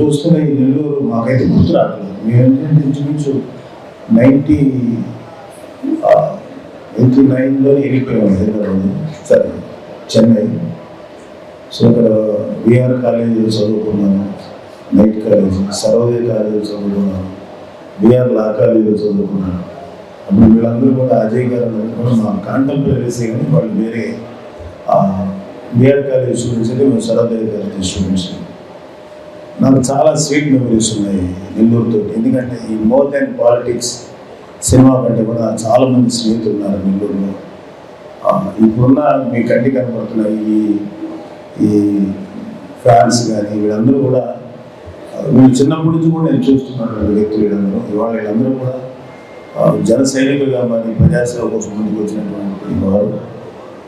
మీరు చూస్తున్న ఈ నెల్లూరు మాకైతే గుర్తు రావట్లేదు మేము ఇంచుమించు నైంటీ ఎయిటీ నైన్లో వెళ్ళిపోయాం హైదరాబాద్. సరే చెన్నై. సో ఇక్కడ బీఆర్ కాలేజీలో చదువుకున్నాను నైట్ కాలేజ్ సర్వోదయ కాలేజీలో చదువుకున్నాను బీఆర్ లా కాలేజీలో చదువుకున్నాను. అప్పుడు వీళ్ళందరూ కూడా అజయ్ గారు కూడా మా కాంటెంపరీసే కానీ వాళ్ళు వేరే బీఆర్ కాలేజ్ స్టూడెంట్స్ అయితే మేము సర్వోదయ కాలేజ్ స్టూడెంట్స్ నాకు చాలా స్వీట్ మెమరీస్ ఉన్నాయి నెల్లూరుతో. ఎందుకంటే ఈ మోర్ దాన్ పాలిటిక్స్ సినిమా కంటే కూడా చాలామంది స్నేహితులు ఉన్నారు నెల్లూరులో. ఇప్పుడున్న మీ కంటి కనపడుతున్న ఈ ఈ ఫ్యాన్స్ కానీ వీళ్ళందరూ కూడా వీళ్ళు చిన్నప్పటి నుంచి కూడా నేను చూస్తున్నటువంటి వ్యక్తులు వీళ్ళందరూ. ఇవాళ వీళ్ళందరూ కూడా జన సైనికులుగా మరి ప్రజాసేవ కోసం ముందుకు వచ్చినటువంటి వారు.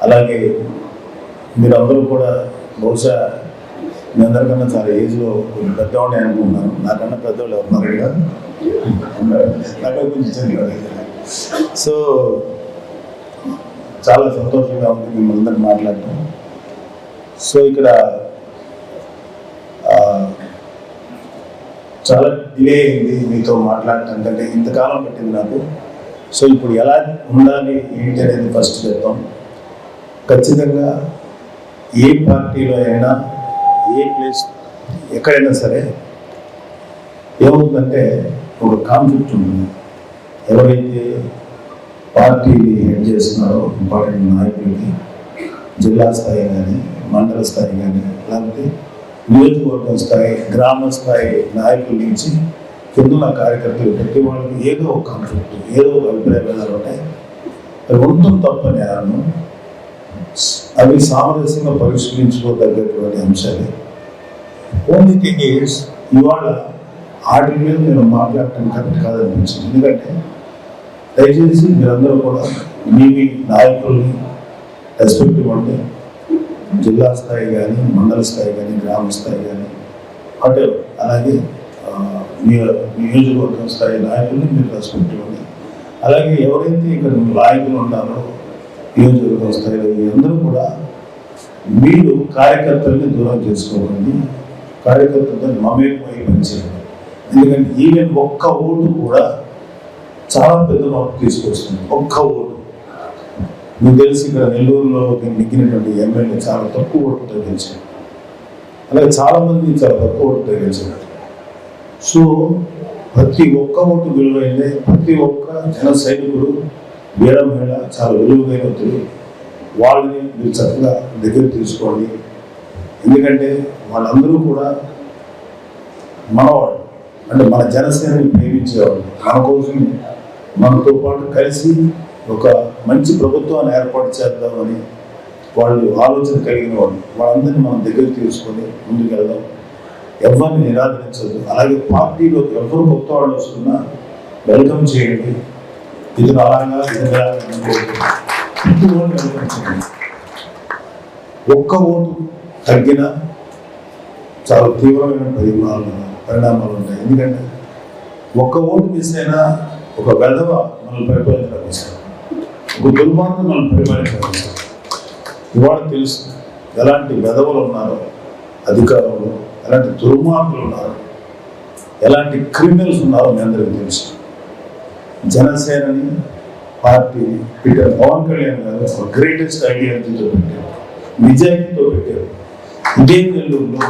అలాగే మీరందరూ కూడా బహుశా మీ అందరికన్నా చాలా ఏజ్లో కొంచెం పెద్దవాడే అనుకుంటున్నాను. నాకన్నా పెద్దవాళ్ళు ఎవరున్నారు ఇక్కడ? ఉన్నారు. కొంచెం సో చాలా సంతోషంగా ఉంది మిమ్మల్ని అందరూ మాట్లాడటం. సో ఇక్కడ చాలా డిలే అయింది మీతో మాట్లాడటం కంటే ఇంతకాలం పట్టింది నాకు. సో ఇప్పుడు ఎలా ఉండాలి ఏంటి అనేది ఫస్ట్ చెప్తాం. ఖచ్చితంగా ఏ పార్టీలో అయినా ఏ ప్లేస్ ఎక్కడైనా సరే ఏమవుతుందంటే ఒక కాన్ఫ్లిక్ట్ ఉంటుంది. ఎవరైతే పార్టీని హెడ్ చేస్తున్నారో ఇంపార్టెంట్ నాయకులకి జిల్లా స్థాయి కానీ మండల స్థాయి కానీ లేకపోతే నియోజకవర్గం స్థాయి గ్రామ స్థాయి నాయకుల నుంచి కింద కార్యకర్తలు ప్రతి వాళ్ళకి ఏదో ఒక కాన్ఫ్లిక్ట్ ఏదో ఒక అభిప్రాయ భేదాలు ఉంటాయి. అది ఉండటం తప్పని అవి సామరస్యంగా పరిష్కరించుకోదగ్గటువంటి అంశాలే. ఓన్లీ థింగ్ ఈస్ ఇవాళ వాటి మీద నేను మాట్లాడటం కరెక్ట్ కాదనిపించింది. ఎందుకంటే దయచేసి మీరందరూ కూడా మీ మీ నాయకుల్ని రెస్పెక్ట్ ఇవ్వండి. జిల్లా స్థాయి కానీ మండల స్థాయి కానీ గ్రామ స్థాయి కానీ అంటే అలాగే మీ నియోజకవర్గం స్థాయి నాయకుల్ని మీరు రెస్పెక్ట్ ఇవ్వండి. అలాగే ఎవరైతే ఇక్కడ నాయకులు ఉన్నారో నియోజకవర్గం స్థాయిలో అందరూ కూడా మీరు కార్యకర్తల్ని దూరం చేసుకోకండి. కార్యకర్తలతో మమేకమై పనిచేయండి. ఎందుకంటే ఈవెన్ ఒక్క ఓటు కూడా చాలా పెద్ద మార్పు తీసుకొస్తుంది. ఒక్క ఓటు. మీకు తెలిసి ఇక్కడ నెల్లూరులో నెగ్గినటువంటి ఎమ్మెల్యే చాలా తక్కువ ఓటుతో గెలిచారు అలాగే చాలామంది చాలా తక్కువ ఓటుతో గెలిచినారు సో ప్రతి ఒక్క ఓటు విలువైందే ప్రతి ఒక్క జన సైనికుడు వీర మహిళ చాలా విలువైన వ్యక్తులు వాళ్ళని మీరు చక్కగా దగ్గర తీసుకోండి. ఎందుకంటే వాళ్ళందరూ కూడా మనవాళ్ళు. అంటే మన జనసేనని ప్రేమించేవాళ్ళు. మన కోసం మనతో పాటు కలిసి ఒక మంచి ప్రభుత్వాన్ని ఏర్పాటు చేద్దామని వాళ్ళు ఆలోచన కలిగిన వాళ్ళు. వాళ్ళందరినీ మనం దగ్గర తీసుకొని ముందుకెళ్దాం. ఎవరిని నిరాదరించదు అలాగే పార్టీలో ఎవరు కొత్త వాళ్ళు వస్తున్నా వెల్కమ్ చేయండి. ఇది అలాగా ఒక్క ఓటు తగ్గిన చాలా తీవ్రమైన పరిమాణాలు పరిణామాలు ఉంటాయి. ఎందుకంటే ఒక్క ఓటు మిస్ అయినా ఒక వెధవ మనల్ని పరిపాలించడానికి ఒక దుర్మార్గం మనం పరిపాలించడానికి ఇవాళ తెలుసు ఎలాంటి వెధవలు ఉన్నారో అధికారంలో ఎలాంటి దుర్మార్గులు ఉన్నారో ఎలాంటి క్రిమినల్స్ ఉన్నారో మీ అందరికీ తెలుసు. జనసేనని పార్టీని పీటర్ పవన్ కళ్యాణ్ గారు ఒక గ్రేటెస్ట్ ఐడియాలజీతో పెట్టారు. నిజాయితీతో పెట్టారు. ఇదే నెల్లూరులో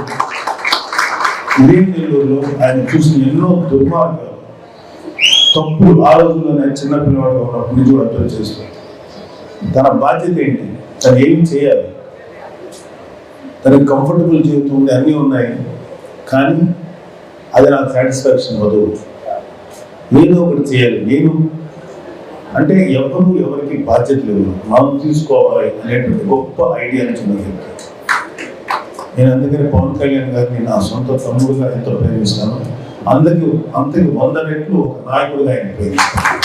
ఇదే నెల్లూరులో ఆయన చూసిన ఎన్నో దుర్మార్గాలు తప్పులు ఆ రోజుల్లో నేను పిల్లవాడు ఉన్నప్పటి నుంచి అర్థం చేస్తాడు తన బాధ్యత ఏంటి? తను ఏం చేయాలి? తనకి కంఫర్టబుల్ జీవితం ఉంది అన్నీ ఉన్నాయి కానీ అది నాకు సాటిస్ఫాక్షన్ వదవచ్చు ఏదో ఒకటి చేయాలి. నేను అంటే ఎవరు ఎవరికి బాధ్యత లేదు మనం తీసుకోవాలి అనేటువంటి గొప్ప ఐడియా నుంచి నాకు నేను అందుకని పవన్ కళ్యాణ్ గారిని నా సొంత తమ్ముడుగా ఎంతో ప్రేమిస్తాను అందరికి అంతకి వంద రెట్లు ఒక నాయకుడిగా ఆయన ప్రేమిస్తాను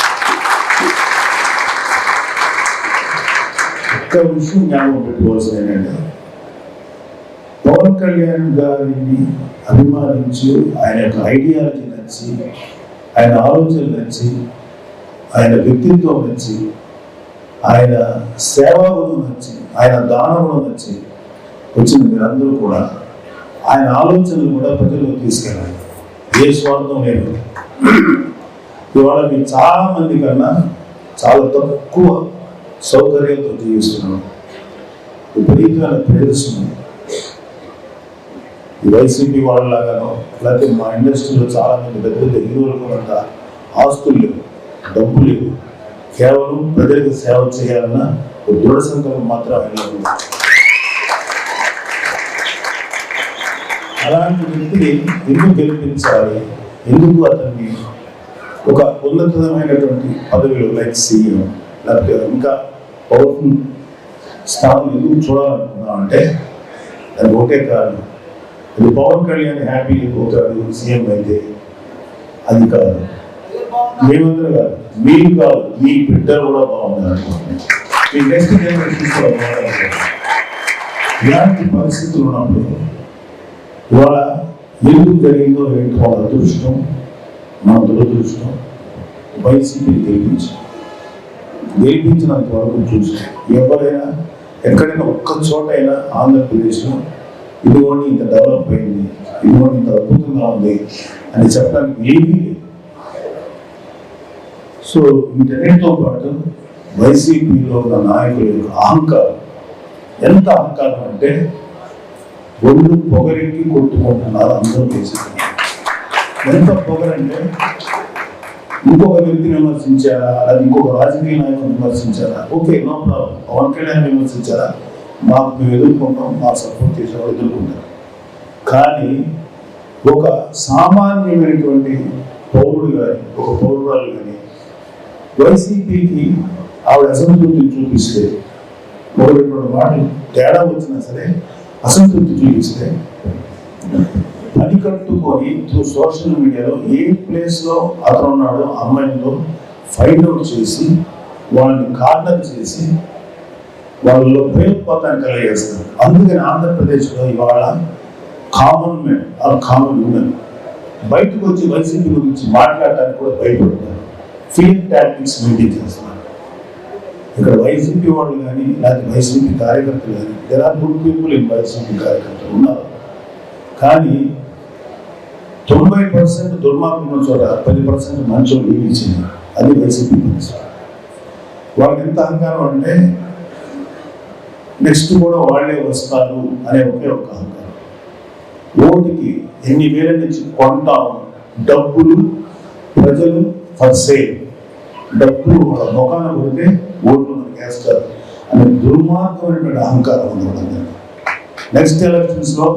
ఒక్క విషయం జ్ఞాపకం పెట్టుకోవాల్సింది ఏంటంటే పవన్ కళ్యాణ్ గారిని అభిమానించి ఆయన యొక్క ఐడియాలజీ నచ్చి ఆయన ఆలోచనలు నచ్చి ఆయన వ్యక్తిత్వం నచ్చి ఆయన సేవా గుణం ఆయన దాన గుణం వచ్చిన మీరందరూ కూడా. ఆయన ఆలోచనలు కూడా ప్రజలకు తీసుకెళ్ళాలి. ఏ స్వార్థం లేదు. ఇవాళ మీరు చాలా మంది కన్నా చాలా తక్కువ సౌకర్యాలతో జీవిస్తున్నాం విపరీతమైన ప్రదర్శన వైసీపీ వాళ్ళలాగానో లేకపోతే మా ఇండస్ట్రీలో చాలా మంది పెద్ద పెద్ద హీరోలకు అంత ఆస్తులు లేవు డబ్బు లేవు. కేవలం ప్రజలకు సేవ చేయాలన్న దృఢ సంకల్పం మాత్రం ఆయన అలాంటి వ్యక్తిని ఎందుకు గెలిపించాలి? ఎందుకు అతన్ని ఒక ఉన్నతమైనటువంటి పదవిలో లైక్ సీఎం లేకపోతే ఇంకా పవర్ఫుల్ స్థానం ఎందుకు చూడాలనుకున్నాం అంటే అది ఒకటే కారణం. అది పవన్ కళ్యాణ్ హ్యాపీ అయిపోతాడు సీఎం అయితే. అది కాదు. మేమందరం కాదు. మీరు కాదు. మీ బిడ్డలు కూడా బాగున్నారు మీ నెక్స్ట్ జనరేషన్ కూడా బాగున్నారు. ఇలాంటి పరిస్థితులు ఉన్నప్పుడు ఇవాళ ఎందుకు జరిగిందో ఏంటి వాళ్ళ అదృష్టం మన దురదృష్టం వైసీపీ గెలిపించి గెలిపించినంత వరకు చూసి ఎవరైనా ఎక్కడైనా ఒక్క చోటైనా ఆంధ్రప్రదేశ్లో ఇదిగోండి ఇంత డెవలప్ అయింది. ఇదిగోండి ఇంత అద్భుతంగా ఉంది అని చెప్పడానికి ఏమీ సో వీటన్నిటితో పాటు వైసీపీలో ఉన్న నాయకుల యొక్క అహంకారం. ఎంత అహంకారం అంటే ఒళ్ళు పొగరికి కొట్టుకుంటున్నారు అందరూ చేసేది ఎంత పొగరంటే ఇంకొక వ్యక్తిని విమర్శించారా? అది ఇంకొక రాజకీయ నాయకుని విమర్శించారా? Okay no problem. Pawan Kalyan విమర్శించారా? మాకు మేము ఎదుర్కొంటాం మా సపోర్ట్ చేసేవాళ్ళు ఎదుర్కొంటారు. కానీ ఒక సామాన్యమైనటువంటి పౌరుడు కానీ ఒక పౌరురాలు కానీ వైసీపీకి ఆవిడ అసంతృప్తి చూపిస్తే ఒకటి మాటలు తేడా వచ్చినా సరే అసంతృప్తి చూపిస్తే పని కట్టుకొని సోషల్ మీడియాలో ఏ ప్లేస్లో అతను ఉన్నాడో అమ్మాయిలో ఫైండ్ అవుట్ చేసి వాళ్ళని కార్నర్ చేసి వాళ్ళలో భయోత్పాతాన్ని కలిగేస్తారు. అందుకని ఆంధ్రప్రదేశ్లో ఇవాళ common men or common women బయటకు వచ్చి వైసీపీ గురించి మాట్లాడటానికి కూడా భయపడతారు. ఫీల్ టాక్టిక్స్ మెయింటైన్ చేస్తున్నారు. ఇక్కడ వైసీపీ వాళ్ళు కానీ లేకపోతే వైసీపీ కార్యకర్తలు కానీ there are good people in YCP కార్యకర్తలు ఉన్నారు. కానీ తొంభై పర్సెంట్ దుర్మార్గం ఉన్న చోట పది పర్సెంట్ మంచోళ్ళు ఇచ్చింది అది వైసీపీ మనసు వాళ్ళకి ఎంత అహంకారం అంటే నెక్స్ట్ కూడా వాళ్ళే వస్తారు అనే ఒకే ఒక అహంకారం. ఓటుకి ఎన్ని వేల నుంచి కొంటాం డబ్బులు ప్రజలు ఫర్ సేల్. డబ్బులు వాళ్ళ ముఖాన కొడితే ఓట్లు మనకి వేస్తారు అనే దుర్మార్గమైనటువంటి అహంకారం ఉంది నెక్స్ట్ ఎలక్షన్స్లో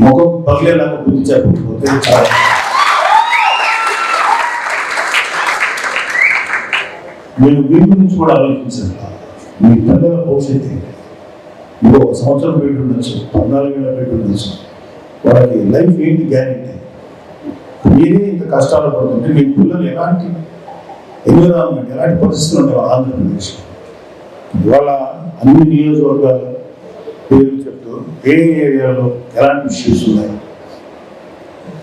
ముఖం పగిలేలాగా బుద్ధి చెప్పకపోతే చాలా. మీరు మీ గురించి కూడా ఆలోచించండి. మీ పిల్లల భవిష్యత్తు ఇంకో సంవత్సరం పెట్టి ఉండొచ్చు. పద్నాలుగు వేల పెట్టి ఉండొచ్చు. వాళ్ళకి లైఫ్ ఏంటి గ్యారెంటీ? మీరే ఇంత కష్టాలు పడుతుంటే మీ పిల్లలు ఎలాంటి ఎన్విరాన్మెంట్ ఎలాంటి పరిస్థితులు ఉంటాయి ఆంధ్రప్రదేశ్? ఇవాళ అన్ని నియోజకవర్గాలు పేర్లు చెప్తూ ఏ ఏరియాలో ఎలాంటి ఇష్యూస్ ఉన్నాయి?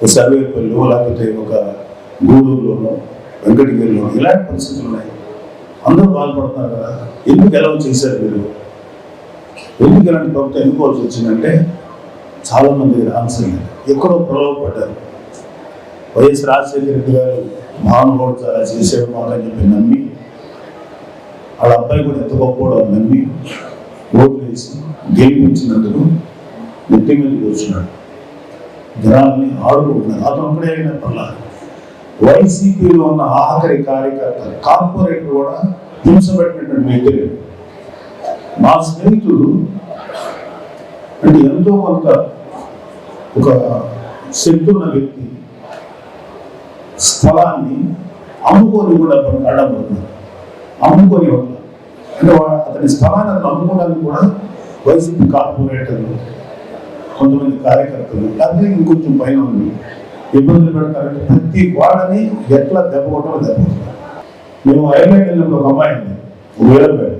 ఒక సర్వేపల్లి లేకపోతే ఒక గూడూరులోనో వెంకటగిరిలోనో ఇలాంటి పరిస్థితులు ఉన్నాయి. అందరూ బాధపడుతున్నారు కదా. ఎందుకు ఎలా చేశారు మీరు? ఎందుకు ఇలాంటి ప్రభుత్వం ఎన్నుకోవాల్సి వచ్చిందంటే చాలామంది ఆన్సర్ లేదు. ఎక్కడో పడ్డారు వైఎస్ రాజశేఖర రెడ్డి గారు మహానుభావుడు చాలా చేసాడు మాట అని చెప్పి నమ్మి వాళ్ళ అబ్బాయి కూడా ఎంత గొప్పవాడో నమ్మి ఓట్లు వేసి గెలిపించినందుకు నెత్తి మీద కూర్చున్నాడు. జనాల్ని ఆడుకుంటున్నారు. అతను ఒకడే అయినా పర్లా వైసీపీలో ఉన్న ఆఖరి కార్యకర్త కార్పొరేట్ కూడా హింసపెట్టినటువంటి వ్యక్తి లేదు. మా స్నేహితుడు అంటే ఎంతో కొంత ఒక శక్తి ఉన్న వ్యక్తి స్థలాన్ని అమ్ముకొని కూడా అడ్డపడుతున్నారు అమ్ముకొని ఇవ్వట్లేదు అంటే అతని స్థలాన్ని అతను అమ్ముకోవడానికి కూడా వైసీపీ కార్పొరేటర్లు కొంతమంది కార్యకర్తలు లేకపోతే ఇంకొంచెం పైన ఉంది. ఇబ్బందులు పెడతారంటే ప్రతి వాడని ఎట్లా దెబ్బ కొట్టడం దెబ్బ మేము ఐర్లాండ్ వెళ్ళినప్పుడు ఒక అమ్మాయి ఉంది. వేలపేట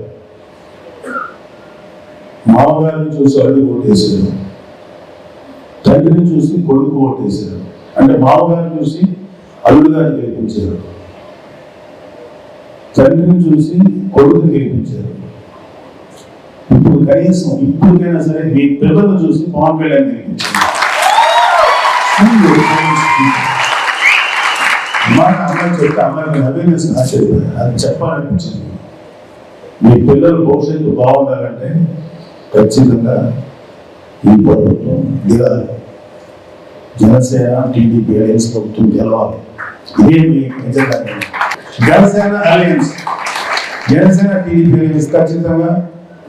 మామగారిని చూసి అడుగు ఓటేశాడు తండ్రిని చూసి కొడుకు ఓటేశాడు అంటే మామగారిని చూసి అల్లుడు గారిని గెలిపించారు తండ్రిని చూసి కొడుకుని గెలిపించారు ఇప్పుడు కనీసం ఇప్పటికైనా సరే మీ పిల్లలను చూసి పవన్ కళ్యాణ్ గెలిపించారు మాట అమ్మాయి చెప్తే అమ్మాయికి అవేర్నెస్ ఆశ్చర్యపోయాయి అది చెప్పాలనిపించింది. మీ పిల్లలు భవిష్యత్తు బాగుండాలంటే ఖచ్చితంగా ఈ ప్రభుత్వం దిగాలి జనసేన టీడీపీ అలయన్స్ ప్రభుత్వం గెలవాలి. ఇదే మీ agenda Janasena alliance Janasena TDP alliance ఖచ్చితంగా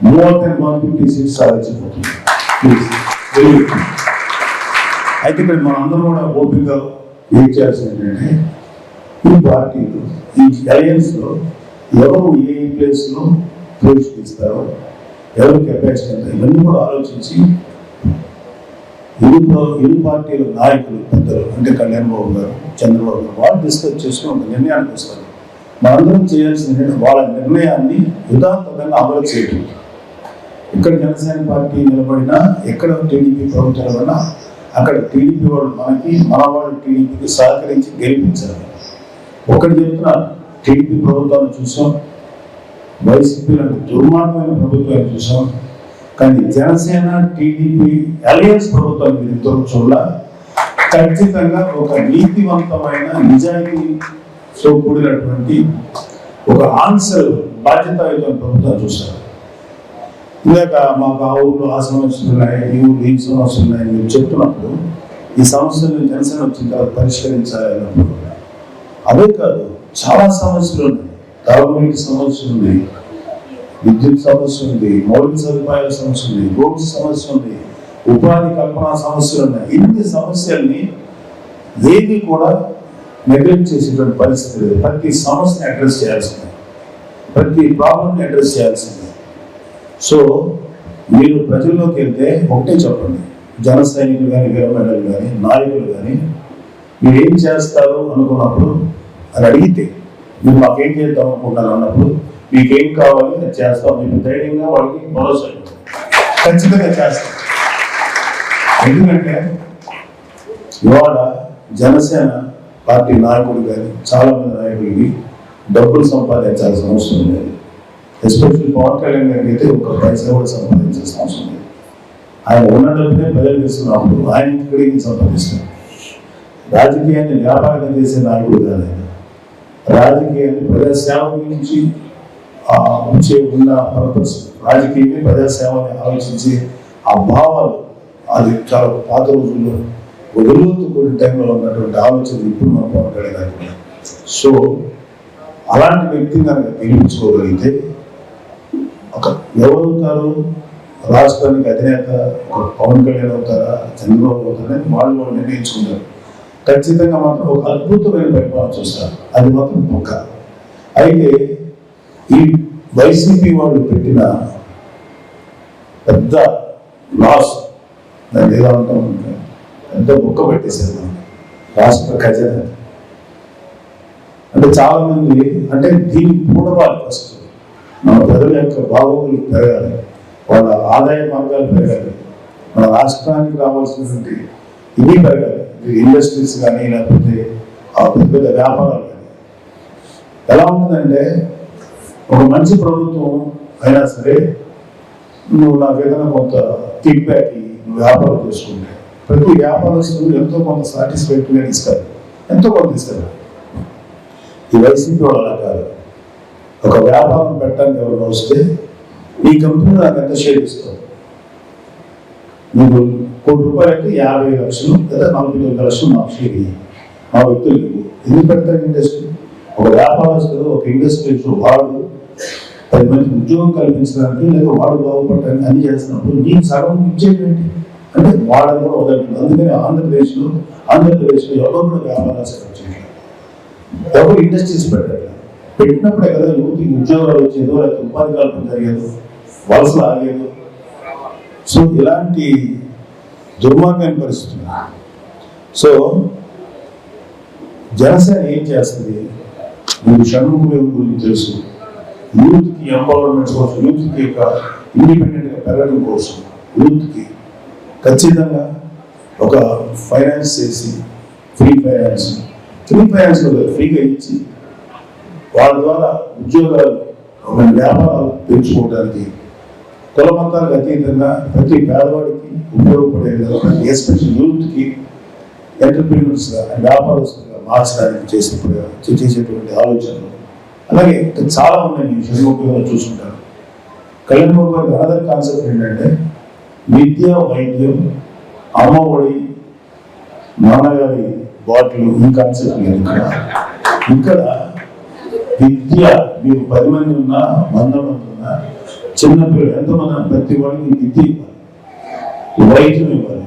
more than one fifty seats సాధించబోతుంది అయితే ఇక్కడ మనం అందరం కూడా ఓపిక ఏం చేయాల్సింది ఏంటంటే ఈ పార్టీలు ఈ అలయన్స్లో ఎవరు ఏ ప్లేస్లో ప్రవేశిస్తారో? ఎవరు కెపాసిటీ ఎంత ఇవన్నీ కూడా ఆలోచించి ఇరు ఇరు పార్టీల నాయకులు పెద్దలు అంటే కళ్యాణ్ బాబు గారు చంద్రబాబు గారు వాళ్ళు డిస్కస్ చేసుకుని ఒక నిర్ణయానికి వస్తారు. మనందరం చేయాల్సింది వాళ్ళ నిర్ణయాన్ని యథాతథంగా అమలు చేయడం. ఇక్కడ జనసేన పార్టీ నిలబడినా ఎక్కడ టీడీపీ ప్రభుత్వం నిలబడినా అక్కడ టీడీపీ వాళ్ళు మనకి మన వాళ్ళు టీడీపీకి సహకరించి గెలిపించాలి. ఒకటి చెప్తున్నా టీడీపీ ప్రభుత్వాన్ని చూసాం. వైసీపీ లాంటి దుర్మార్గమైన ప్రభుత్వాన్ని చూసాం. కానీ జనసేన టీడీపీ అలయన్స్ ప్రభుత్వాన్ని మీరు ఇద్దరు చూడాల? ఖచ్చితంగా ఒక నీతివంతమైన నిజాయితీతో కూడినటువంటి ఒక ఆన్సర్ బాధ్యతాయుత ప్రభుత్వాన్ని చూస్తారు ఇందాక మాకు ఆ ఊళ్ళో ఆ సమస్యలు ఉన్నాయి ఈ ఊళ్ళో ఈ సమస్యలు ఉన్నాయి మీరు చెప్తున్నప్పుడు ఈ సమస్యలను జనసేన వచ్చిన తర్వాత పరిష్కరించాలి అన్నప్పుడు. అదే కాదు చాలా సమస్యలు ఉన్నాయి. తాగునీటి సమస్య ఉంది విద్యుత్ సమస్య ఉంది మౌలిక సదుపాయాల సమస్య ఉంది రోడ్డు సమస్య ఉంది ఉపాధి కల్పన సమస్యలు ఉన్నాయి. ఇన్ని సమస్యల్ని ఏది కూడా నెగ్లెక్ట్ చేసేటువంటి పరిస్థితి లేదు. ప్రతి సమస్యని అడ్రస్ చేయాల్సిందే. ప్రతి ప్రాబ్లమ్ని అడ్రస్ చేయాల్సిందే. సో మీరు ప్రజల్లోకి వెళ్తే ఒకటే చెప్పండి. జన సైనికులు కానీ వీరమహిళలు కానీ నాయకులు కానీ మీరు ఏం చేస్తారు అనుకున్నప్పుడు అని అడిగితే మీరు మాకేం చేద్దాం అనుకుంటున్నారు అన్నప్పుడు మీకేం కావాలి అది చేస్తాం మీకు ధైర్యంగా వాళ్ళకి భరోసా ఖచ్చితంగా చేస్తాం ఎందుకంటే ఇవాళ జనసేన పార్టీ నాయకుడు కానీ చాలా మంది డబ్బులు సంపాదించాల్సిన అవసరం లేదు. ఎస్పెషల్లీ పవన్ కళ్యాణ్ గారికి అయితే ఒక పైసా కూడా సంపాదించాల్సిన అవసరం లేదు. ఆయన ఉన్న డబ్బునే ప్రజలు తీసుకున్నప్పుడు ఆయన ఇక్కడికి సంపాదిస్తారు. రాజకీయాన్ని వ్యాపారంగా చేసే నాయకుడు కాదు ఆయన. రాజకీయాన్ని ప్రజాసేవ గురించి ఉంచే ఉన్న పర్పస్ రాజకీయమే ప్రజాసేవని ఆలోచించి ఆ భావాలు అది చాలా పాత రోజుల్లో వదులుతూ కూడిన టైంలో ఉన్నటువంటి ఆలోచన ఇప్పుడు మన పవన్ కళ్యాణ్ సో అలాంటి వ్యక్తిని కనుక గెలిపించుకోగలిగితే ఒక ఎవరవుతారు? రాష్ట్రానికి అధినేత ఒక పవన్ కళ్యాణ్ అవుతారా? చంద్రబాబు అవుతారని వాళ్ళు వాళ్ళు నిర్ణయించుకున్నారు ఖచ్చితంగా మాత్రం ఒక అద్భుతమైన పరిపాలన చూస్తారు. అది మాత్రం ముఖ అయితే ఈ వైసీపీ వాళ్ళు పెట్టిన పెద్ద లాస్ దాన్ని ఎలా ఉంటామంటే పెద్ద బుక్క పెట్టేశారు రాష్ట్ర ఖజానా. అంటే చాలా మంది అంటే దీన్ని పూడవాలి ఫస్ట్. మన ప్రజల యొక్క బాగోగులు పెరగాలి. వాళ్ళ ఆదాయ మార్గాలు పెరగాలి. మన రాష్ట్రానికి రావాల్సినటువంటి ఇవి పెరగాలి. ఇండస్ట్రీస్ కానీ లేకపోతే పెద్ద పెద్ద వ్యాపారాలు కానీ. ఎలా ఉంటుందంటే ఒక మంచి ప్రభుత్వం అయినా సరే నువ్వు నాకు ఏదైనా కొంత ఫీడ్బ్యాక్ నువ్వు వ్యాపారం చేసుకుంటే ప్రతి వ్యాపారస్తులు ఎంతో కొంత సాటిస్ఫైడ్గా ఇస్తారు ఎంతో కొంత ఇస్తారు ఈ వైసీపీ వాళ్ళు అలా కాదు. ఒక వ్యాపారం పెట్టడానికి ఎవరైనా వస్తే ఈ కంపెనీ నాకు ఎంత షేర్ ఇస్తావు? నీకు కోటి రూపాయలకి యాభై లక్షలు లేదా నలభై తొమ్మిది లక్షలు మాకు షేర్ మా వ్యక్తులకు ఎందుకు పెడతారు ఇండస్ట్రీ? ఒక వ్యాపారస్తుడు ఒక ఇండస్ట్రీ వాడు పది మంది ఉద్యోగం కల్పించడానికి లేదా వాడు బాగుపడటానికి అన్ని చేస్తున్నప్పుడు నేను సగం ఇచ్చేటువంటి అంటే వాళ్ళని కూడా వదలట్లేదు అందుకని ఆంధ్రప్రదేశ్లో ఆంధ్రప్రదేశ్లో ఎవరో కూడా వ్యాపారాలు ఎవరు ఇండస్ట్రీస్ పెట్టారు పెట్టినప్పుడే కదా యువతికి ఉద్యోగాలు వచ్చేదో లేకపోతే ఉపాధి కల్పన జరిగేదో వలసలు ఆగేదో. సో ఇలాంటి దుర్మార్గమైన పరిస్థితులు. సో జనసేన ఏం చేస్తుంది? మీకు షణ్ముఖం గురించి తెలుసు? యూత్కి ఎంపవర్మెంట్ కోసం యూత్కి యొక్క ఇండిపెండెంట్గా పెరగడం కోసం యూత్కి ఖచ్చితంగా ఒక ఫైనాన్స్ చేసి ఫ్రీ ఫైనాన్స్ ఫ్రీ ఫైనాన్స్ ఫ్రీగా ఇచ్చి వాళ్ళ ద్వారా ఉద్యోగాలు ఒక వ్యాపారాలు పెంచుకోవడానికి కుల మతాలకు అతీతంగా ప్రతి పేదవాడికి ఉపయోగపడే విధంగా ఎస్పెషల్ యూత్కి ఎంటర్ప్రీనర్స్గా వ్యాపారస్తులుగా మార్చడానికి చేసే చేసేటువంటి ఆలోచనలు. అలాగే ఇంకా చాలా ఉన్నాయి మీ షణ్ముఖంగా చూసుకుంటారు. కళ్యాణ్ బాబు గారి అదర్ కాన్సెప్ట్ ఏంటంటే విద్య వైద్యం అమ్మఒడి నాన్నగారి బాటిల్ ఈ కాన్సెప్ట్ లేదు ఇక్కడ. ఇక్కడ విద్య మీరు పది మంది ఉన్నా వంద మంది ఉన్నా చిన్నప్పుడు ఎంత మన ప్రతి వాడికి విద్య ఇవ్వాలి. వైద్యం ఇవ్వాలి.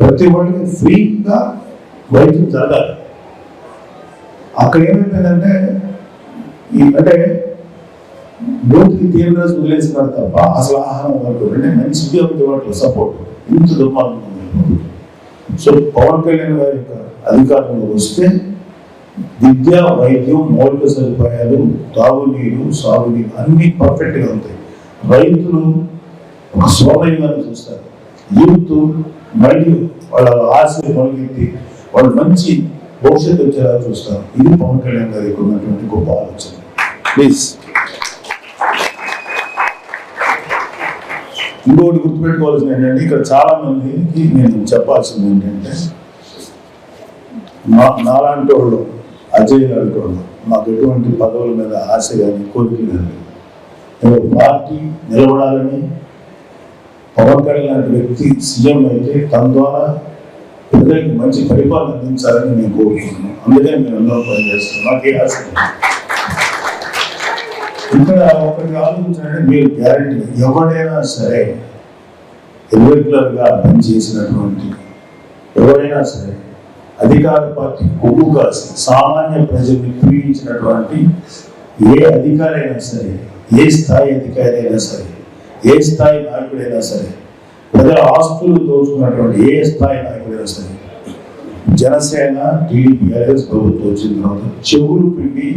ప్రతి వాడికి ఫ్రీగా వైద్యం జరగాలి. అక్కడ ఏమైపోయిందంటే ఈ అంటే నోటికి తీవ్రత వదిలేసినారు తప్ప అసలు ఆహారం వరకు అంటే మంచి ఉద్యోగ సపోర్ట్ ఇంత దుర్మార్గం సో పవన్ కళ్యాణ్ గారి యొక్క అధికారంలో వస్తే విద్య వైద్యం మౌలిక సదుపాయాలు తాగునీరు సాగునీరు అన్ని పర్ఫెక్ట్గా ఉంటాయి. రైతులు ఒక స్వమయంగానే చూస్తారు. యూత్ మళ్ళీ వాళ్ళ ఆశ మొదలెత్తి వాళ్ళు మంచి భవిష్యత్తు వచ్చేలా చూస్తారు. ఇది పవన్ కళ్యాణ్ గారికి ఉన్నటువంటి గొప్ప ఆలోచన. ప్లీజ్ ఇంకొకటి గుర్తుపెట్టుకోవాల్సింది ఏంటంటే ఇక్కడ చాలా మందికి నేను చెప్పాల్సింది ఏంటంటే నా నాలాంటి వాళ్ళు అజయ్ గారు వాళ్ళు మాకు ఎటువంటి పదవుల మీద ఆశ కానీ కోరిక కానీ నేను పార్టీ నిలబడాలని పవన్ కళ్యాణ్ లాంటి వ్యక్తి సీఎం అయితే తన ద్వారా ప్రజలకు మంచి పరిపాలన అందించాలని నేను కోరుకుంటున్నాను అందుకే మేము అందరం పనిచేస్తున్నాం. నాకే ఆశ ఇక్కడ ఒకరికి ఆలోచించాలంటే మీరు గ్యారంటీ ఎవరైనా సరే రెగ్యులర్ పనిచేసినటువంటి ఎవరైనా సరే అధికార పార్టీ కొవ్వు కాసి సామాన్య ప్రజల్ని పీడించినటువంటి ఏ అధికారి అయినా సరే ఏ స్థాయి అధికారి అయినా సరే ఏ స్థాయి నాయకుడైనా సరే ప్రజల ఆస్తులు దోచుకున్నటువంటి ఏ స్థాయి నాయకుడైనా సరే జనసేన టీడీపీ ఎల్ఎస్ ప్రభుత్వం వచ్చిన తర్వాత చెవులు పిండి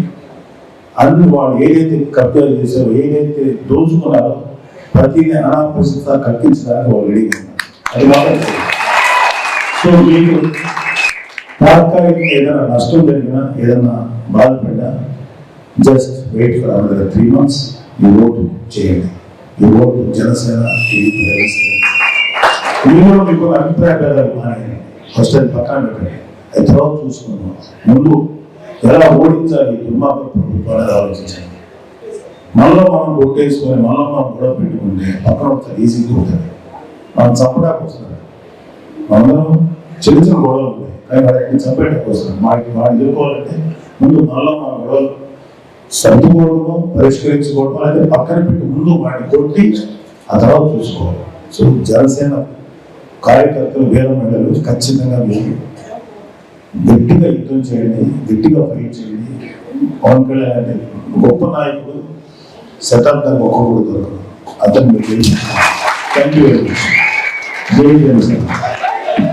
అన్ని వాళ్ళు ఏదైతే కబ్జా చేశారో ఏదైతే దోచుకున్నారో ప్రతిదీ అనాపరిస్థిత కట్టించడానికి వాళ్ళు అడిగారు అది కాబట్టి సో మీకు తాత్కాలికంగా ఏదైనా నష్టం జరిగినా ఏదైనా బాధపడినా just wait for another three months ఈ ఓటు చేయండి ఈ ఓటు జనసేన టీడీపీ మీలో మీకు అభిప్రాయ భేదాలు మానేయండి ఫస్ట్ అది పక్కన పెట్టండి. అది తర్వాత చూసుకుందాం. ముందు ఎలా ఓడించాలి దుర్మార్గ ప్రభుత్వాన్ని ఆలోచించండి. మనలో మనం కొట్టేసుకొని మనలో మనం గొడవ పెట్టుకుంటే పక్కన ఒకసారి ఈజీగా ఉంటుంది మనం చంపడానికి వస్తుంది మనందరం చిన్న చిన్న గొడవలు ఉంటాయి. వాడికి చంపేటకు వస్తుంది వాడికి వాడిని ఎదుర్కోవాలంటే ముందు మనలో మన గొడవలు సర్దుకోవడము పరిష్కరించుకోవడం అనేది పక్కన పెట్టి ముందు వాడిని కొట్టి ఆ తర్వాత చూసుకోవాలి. సో జనసేన కార్యకర్తలు వేల మండలు ఖచ్చితంగా వెళ్ళి గట్టిగా యుద్ధం చేయండి గట్టిగా ఫైట్ చేయండి. పవన్ కళ్యాణ్ అంటే గొప్ప నాయకుడు శతాబ్దానికి ఒక్కొక్కడు దొరకదు. అతను మీరు థ్యాంక్ యూ వెరీ మచ్ జై జనసేన.